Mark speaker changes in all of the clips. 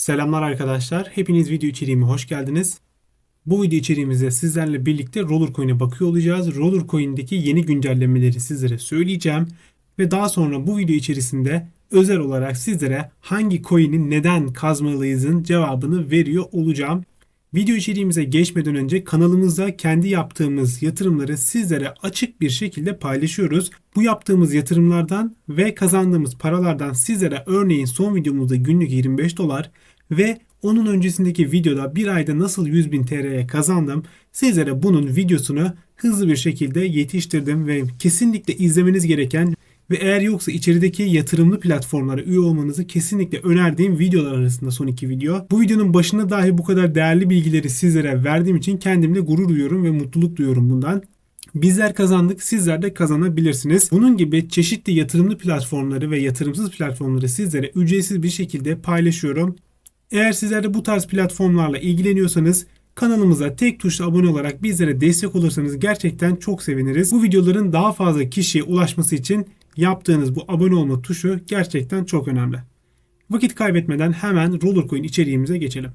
Speaker 1: Selamlar arkadaşlar. Hepiniz video içeriğime hoş geldiniz. Bu video içeriğimizde sizlerle birlikte Rollercoin'e bakıyor olacağız. Rollercoin'deki yeni güncellemeleri sizlere söyleyeceğim. Ve daha sonra bu video içerisinde özel olarak sizlere hangi coin'i neden kazmalıyızın cevabını veriyor olacağım. Video içeriğimize geçmeden önce kanalımızda kendi yaptığımız yatırımları sizlere açık bir şekilde paylaşıyoruz. Bu yaptığımız yatırımlardan ve kazandığımız paralardan sizlere örneğin son videomuzda günlük 25 dolar ve onun öncesindeki videoda bir ayda nasıl 100.000 TL'ye kazandım sizlere bunun videosunu hızlı bir şekilde yetiştirdim ve kesinlikle izlemeniz gereken ve eğer yoksa içerideki yatırımlı platformlara üye olmanızı kesinlikle önerdiğim videolar arasında son iki video. Bu videonun başında dahi bu kadar değerli bilgileri sizlere verdiğim için kendimle gurur duyuyorum ve mutluluk duyuyorum bundan. Bizler kazandık, sizler de kazanabilirsiniz. Bunun gibi çeşitli yatırımlı platformları ve yatırımsız platformları sizlere ücretsiz bir şekilde paylaşıyorum. Eğer sizler de bu tarz platformlarla ilgileniyorsanız kanalımıza tek tuşla abone olarak bizlere destek olursanız gerçekten çok seviniriz. Bu videoların daha fazla kişiye ulaşması için yaptığınız bu abone olma tuşu gerçekten çok önemli. Vakit kaybetmeden hemen Rollercoin içeriğimize geçelim.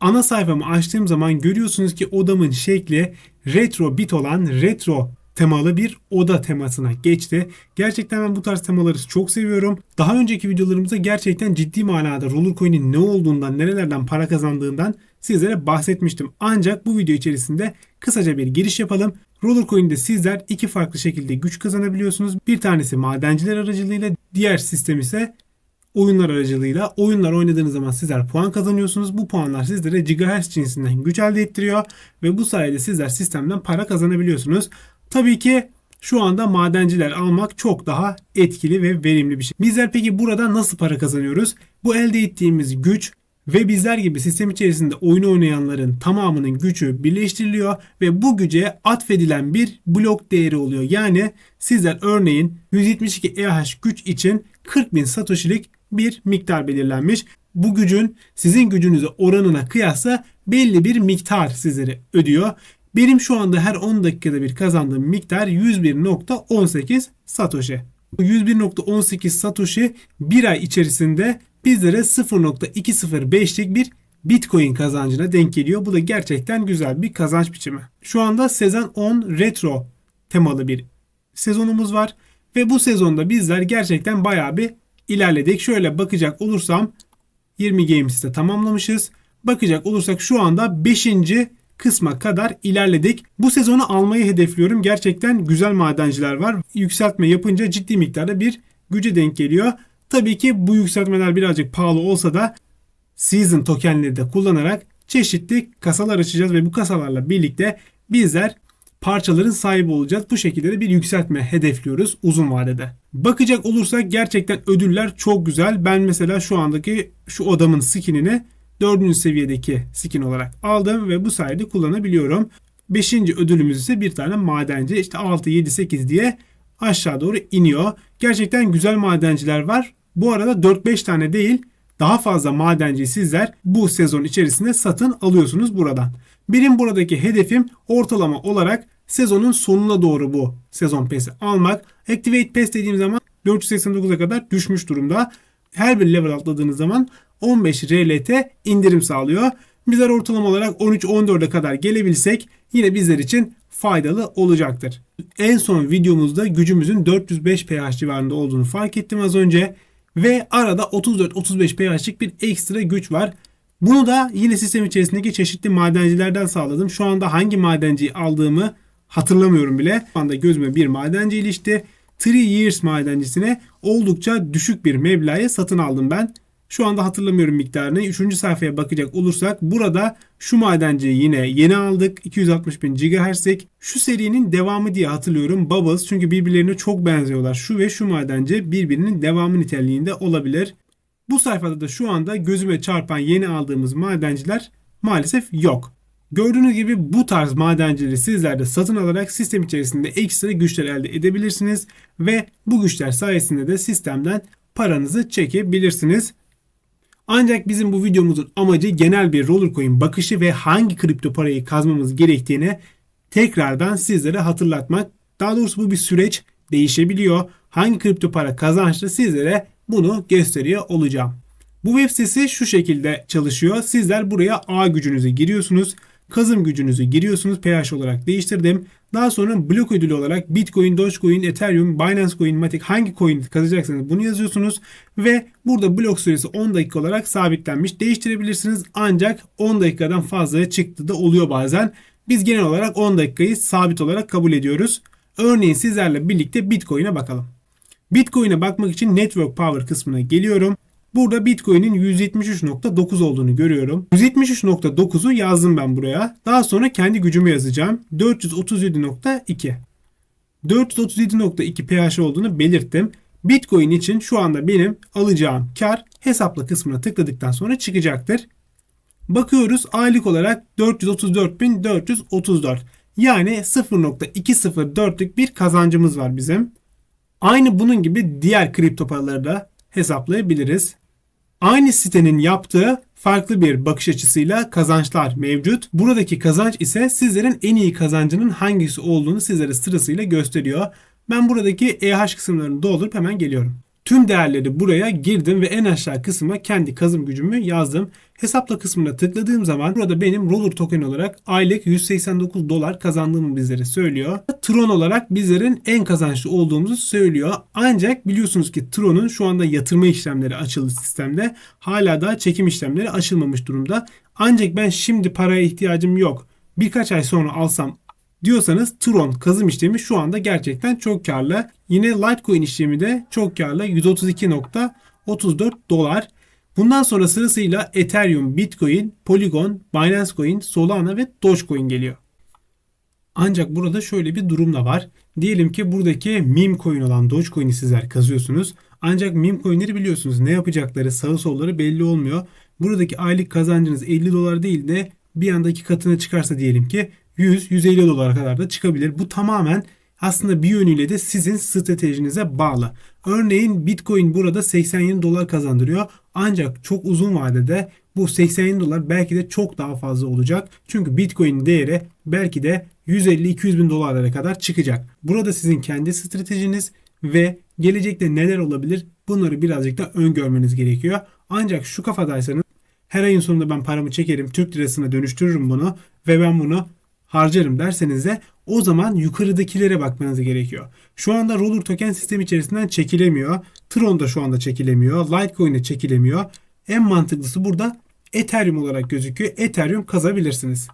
Speaker 1: Ana sayfamı açtığım zaman görüyorsunuz ki odamın şekli retro bit olan retro temalı bir oda temasına geçti. Gerçekten ben bu tarz temaları çok seviyorum. Daha önceki videolarımızda gerçekten ciddi manada Rollercoin'in ne olduğundan, nerelerden para kazandığından sizlere bahsetmiştim. Ancak bu video içerisinde kısaca bir giriş yapalım. Rollercoin'de sizler iki farklı şekilde güç kazanabiliyorsunuz. Bir tanesi madenciler aracılığıyla, diğer sistem ise oyunlar aracılığıyla. Oyunlar oynadığınız zaman sizler puan kazanıyorsunuz. Bu puanlar sizlere gigahertz cinsinden güç elde ettiriyor ve bu sayede sizler sistemden para kazanabiliyorsunuz. Tabii ki şu anda madenciler almak çok daha etkili ve verimli bir şey. Bizler peki burada nasıl para kazanıyoruz? Bu elde ettiğimiz güç ve bizler gibi sistem içerisinde oyun oynayanların tamamının gücü birleştiriliyor ve bu güce atfedilen bir blok değeri oluyor. Yani sizler örneğin 172 EH güç için 40.000 satoshi'lik bir miktar belirlenmiş. Bu gücün sizin gücünüze oranına kıyasla belli bir miktar sizlere ödüyor. Benim şu anda her 10 dakikada bir kazandığım miktar 101.18 Satoshi. Bu 101.18 Satoshi bir ay içerisinde bizlere 0.205'lik bir Bitcoin kazancına denk geliyor. Bu da gerçekten güzel bir kazanç biçimi. Şu anda sezon 10 retro temalı bir sezonumuz var. Ve bu sezonda bizler gerçekten bayağı bir ilerledik. Şöyle bakacak olursam 20 Games'te tamamlamışız. Bakacak olursak şu anda 5 kısma kadar ilerledik. Bu sezonu almayı hedefliyorum. Gerçekten güzel madenciler var. Yükseltme yapınca ciddi miktarda bir güce denk geliyor. Tabii ki bu yükseltmeler birazcık pahalı olsa da season tokenleri de kullanarak çeşitli kasalar açacağız ve bu kasalarla birlikte bizler parçaların sahibi olacağız. Bu şekilde de bir yükseltme hedefliyoruz uzun vadede. Bakacak olursak gerçekten ödüller çok güzel. Ben mesela şu andaki şu odamın skinini 4. seviyedeki skin olarak aldım ve bu sayede kullanabiliyorum. 5. ödülümüz ise bir tane madenci. İşte 6, 7, 8 diye aşağı doğru iniyor. Gerçekten güzel madenciler var. Bu arada 4-5 tane değil daha fazla madenci sizler bu sezon içerisinde satın alıyorsunuz buradan. Benim buradaki hedefim ortalama olarak sezonun sonuna doğru bu sezon pesi almak. Activate Pass dediğim zaman 489'a kadar düşmüş durumda. Her bir level atladığınız zaman 15 RLT indirim sağlıyor. Bizler ortalama olarak 13-14'e kadar gelebilsek yine bizler için faydalı olacaktır. En son videomuzda gücümüzün 405 pH civarında olduğunu fark ettim az önce. Ve arada 34-35 pH'lik bir ekstra güç var. Bunu da yine sistem içerisindeki çeşitli madencilerden sağladım. Şu anda hangi madenciyi aldığımı hatırlamıyorum bile. Şu anda gözüme bir madenci ilişti. 3 Years madencisine oldukça düşük bir meblağa satın aldım ben. Şu anda hatırlamıyorum miktarını. Üçüncü sayfaya bakacak olursak burada şu madenciyi yine yeni aldık. 260 bin GHz'lik. Şu serinin devamı diye hatırlıyorum. Bubbles çünkü birbirlerine çok benziyorlar. Şu ve şu madenci birbirinin devamı niteliğinde olabilir. Bu sayfada da şu anda gözüme çarpan yeni aldığımız madenciler maalesef yok. Gördüğünüz gibi bu tarz madencileri sizler de satın alarak sistem içerisinde ekstra güçler elde edebilirsiniz ve bu güçler sayesinde de sistemden paranızı çekebilirsiniz. Ancak bizim bu videomuzun amacı genel bir rollercoin bakışı ve hangi kripto parayı kazmamız gerektiğini tekrardan sizlere hatırlatmak. Daha doğrusu bu bir süreç değişebiliyor. Hangi kripto para kazançlı sizlere bunu gösteriyor olacağım. Bu web sitesi şu şekilde çalışıyor. Sizler buraya A gücünüzü giriyorsunuz. Kazım gücünüzü giriyorsunuz. pH olarak değiştirdim. Daha sonra blok ödülü olarak Bitcoin, Dogecoin, Ethereum, Binance Coin, Matic hangi coin kazacaksanız bunu yazıyorsunuz. Ve burada blok süresi 10 dakika olarak sabitlenmiş. Değiştirebilirsiniz ancak 10 dakikadan fazla çıktı da oluyor bazen. Biz genel olarak 10 dakikayı sabit olarak kabul ediyoruz. Örneğin sizlerle birlikte Bitcoin'e bakalım. Bitcoin'e bakmak için Network Power kısmına geliyorum. Burada Bitcoin'in 173.9 olduğunu görüyorum. 173.9'u yazdım ben buraya. Daha sonra kendi gücümü yazacağım. 437.2. 437.2 pH olduğunu belirttim. Bitcoin için şu anda benim alacağım kar hesapla kısmına tıkladıktan sonra çıkacaktır. Bakıyoruz aylık olarak 434.434. Yani 0.204'lük bir kazancımız var bizim. Aynı bunun gibi diğer kripto paraları da hesaplayabiliriz. Aynı sitenin yaptığı farklı bir bakış açısıyla kazançlar mevcut. Buradaki kazanç ise sizlerin en iyi kazancının hangisi olduğunu sizlere sırasıyla gösteriyor. Ben buradaki EH kısımlarını doldurup hemen geliyorum. Tüm değerleri buraya girdim ve en aşağı kısma kendi kazım gücümü yazdım. Hesapla kısmına tıkladığım zaman burada benim Roller token olarak aylık 189 dolar kazandığımı bizlere söylüyor. Tron olarak bizlerin en kazançlı olduğumuzu söylüyor. Ancak biliyorsunuz ki Tron'un şu anda yatırma işlemleri açıldı sistemde. Hala da çekim işlemleri açılmamış durumda. Ancak ben şimdi paraya ihtiyacım yok. Birkaç ay sonra alsam diyorsanız Tron kazım işlemi şu anda gerçekten çok karlı. Yine Litecoin işlemi de çok karlı. 132.34 dolar. Bundan sonra sırasıyla Ethereum, Bitcoin, Polygon, Binance Coin, Solana ve Dogecoin geliyor. Ancak burada şöyle bir durum da var. Diyelim ki buradaki meme coin olan Dogecoin'i sizler kazıyorsunuz. Ancak meme coin'leri biliyorsunuz ne yapacakları sağı solları belli olmuyor. Buradaki aylık kazancınız 50 dolar değil de bir andaki katına çıkarsa diyelim ki 100-150 dolara kadar da çıkabilir. Bu tamamen aslında bir yönüyle de sizin stratejinize bağlı. Örneğin Bitcoin burada 87 dolar kazandırıyor. Ancak çok uzun vadede bu 87 dolar belki de çok daha fazla olacak. Çünkü Bitcoin değeri belki de 150-200 bin dolarlara kadar çıkacak. Burada sizin kendi stratejiniz ve gelecekte neler olabilir bunları birazcık da öngörmeniz gerekiyor. Ancak şu kafadaysanız her ayın sonunda ben paramı çekerim, Türk lirasına dönüştürürüm bunu ve ben bunu harcarım derseniz de o zaman yukarıdakilere bakmanız gerekiyor. Şu anda Roller Token sistem içerisinden çekilemiyor. Tron da şu anda çekilemiyor. Litecoin de çekilemiyor. En mantıklısı burada Ethereum olarak gözüküyor. Ethereum kazabilirsiniz.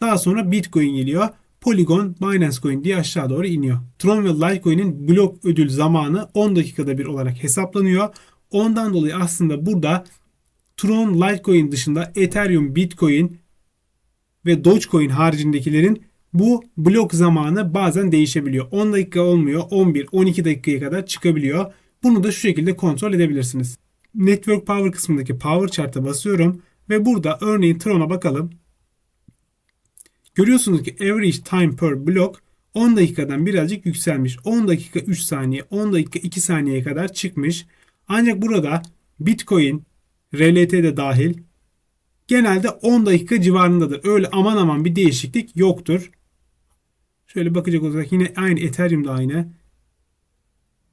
Speaker 1: Daha sonra Bitcoin geliyor. Polygon, Binance Coin diye aşağı doğru iniyor. Tron ve Litecoin'in blok ödül zamanı 10 dakikada bir olarak hesaplanıyor. Ondan dolayı aslında burada Tron, Litecoin dışında Ethereum, Bitcoin ve Dogecoin haricindekilerin bu blok zamanı bazen değişebiliyor. 10 dakika olmuyor, 11-12 dakikaya kadar çıkabiliyor. Bunu da şu şekilde kontrol edebilirsiniz. Network Power kısmındaki Power Chart'a basıyorum ve burada örneğin Tron'a bakalım. Görüyorsunuz ki average time per block 10 dakikadan birazcık yükselmiş. 10 dakika 3 saniye, 10 dakika 2 saniyeye kadar çıkmış. Ancak burada Bitcoin, RLT de dahil genelde 10 dakika civarındadır. Öyle aman aman bir değişiklik yoktur. Şöyle bakacak olursak yine aynı Ethereum da aynı.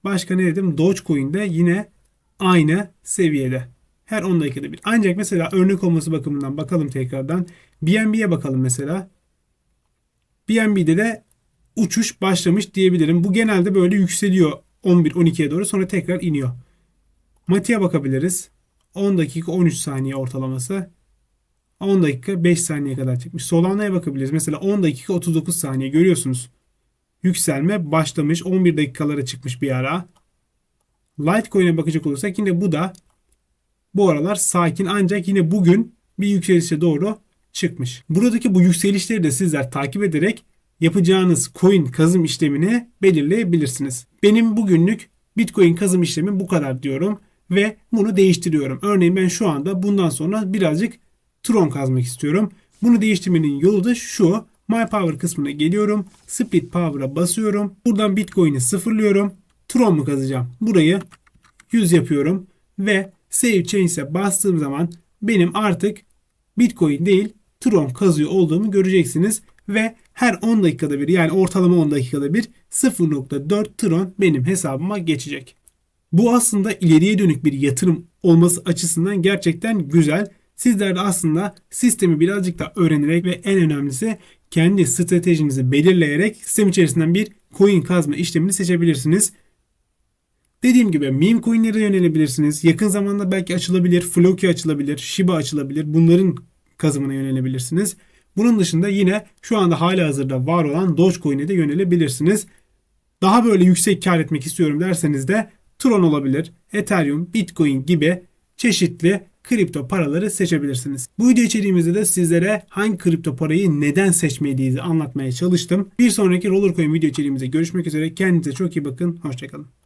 Speaker 1: Başka ne dedim? Dogecoin de yine aynı seviyede. Her 10 dakikada bir. Ancak mesela örnek olması bakımından bakalım tekrardan. BNB'ye bakalım mesela. BNB'de de uçuş başlamış diyebilirim. Bu genelde böyle yükseliyor 11-12'ye doğru sonra tekrar iniyor. Mati'ye bakabiliriz. 10 dakika 13 saniye ortalaması. 10 dakika 5 saniye kadar çıkmış. Solana'ya bakabiliriz. Mesela 10 dakika 39 saniye görüyorsunuz. Yükselme başlamış. 11 dakikalara çıkmış bir ara. Litecoin'e bakacak olursak yine bu da bu aralar sakin ancak yine bugün bir yükselişe doğru çıkmış. Buradaki bu yükselişleri de sizler takip ederek yapacağınız coin kazım işlemini belirleyebilirsiniz. Benim bugünlük Bitcoin kazım işlemi bu kadar diyorum ve bunu değiştiriyorum. Örneğin ben şu anda bundan sonra birazcık Tron kazmak istiyorum. Bunu değiştirmenin yolu da şu. My Power kısmına geliyorum. Split Power'a basıyorum. Buradan Bitcoin'i sıfırlıyorum. Tron mu kazacağım? Burayı 100 yapıyorum. Ve Save Change'e bastığım zaman benim artık Bitcoin değil Tron kazıyor olduğumu göreceksiniz. Ve her 10 dakikada bir yani ortalama 10 dakikada bir 0.4 Tron benim hesabıma geçecek. Bu aslında ileriye dönük bir yatırım olması açısından gerçekten güzel. Sizler de aslında sistemi birazcık da öğrenerek ve en önemlisi kendi stratejinizi belirleyerek sistem içerisinden bir coin kazma işlemini seçebilirsiniz. Dediğim gibi meme coinlere yönelebilirsiniz. Yakın zamanda belki açılabilir. Floki açılabilir. Shiba açılabilir. Bunların kazımına yönelebilirsiniz. Bunun dışında yine şu anda hala hazırda var olan Dogecoin'e de yönelebilirsiniz. Daha böyle yüksek kar etmek istiyorum derseniz de Tron olabilir, Ethereum, Bitcoin gibi çeşitli kripto paraları seçebilirsiniz. Bu video içeriğimizde de sizlere hangi kripto parayı neden seçmediğinizi anlatmaya çalıştım. Bir sonraki Rollercoin video içeriğimizde görüşmek üzere. Kendinize çok iyi bakın. Hoşçakalın.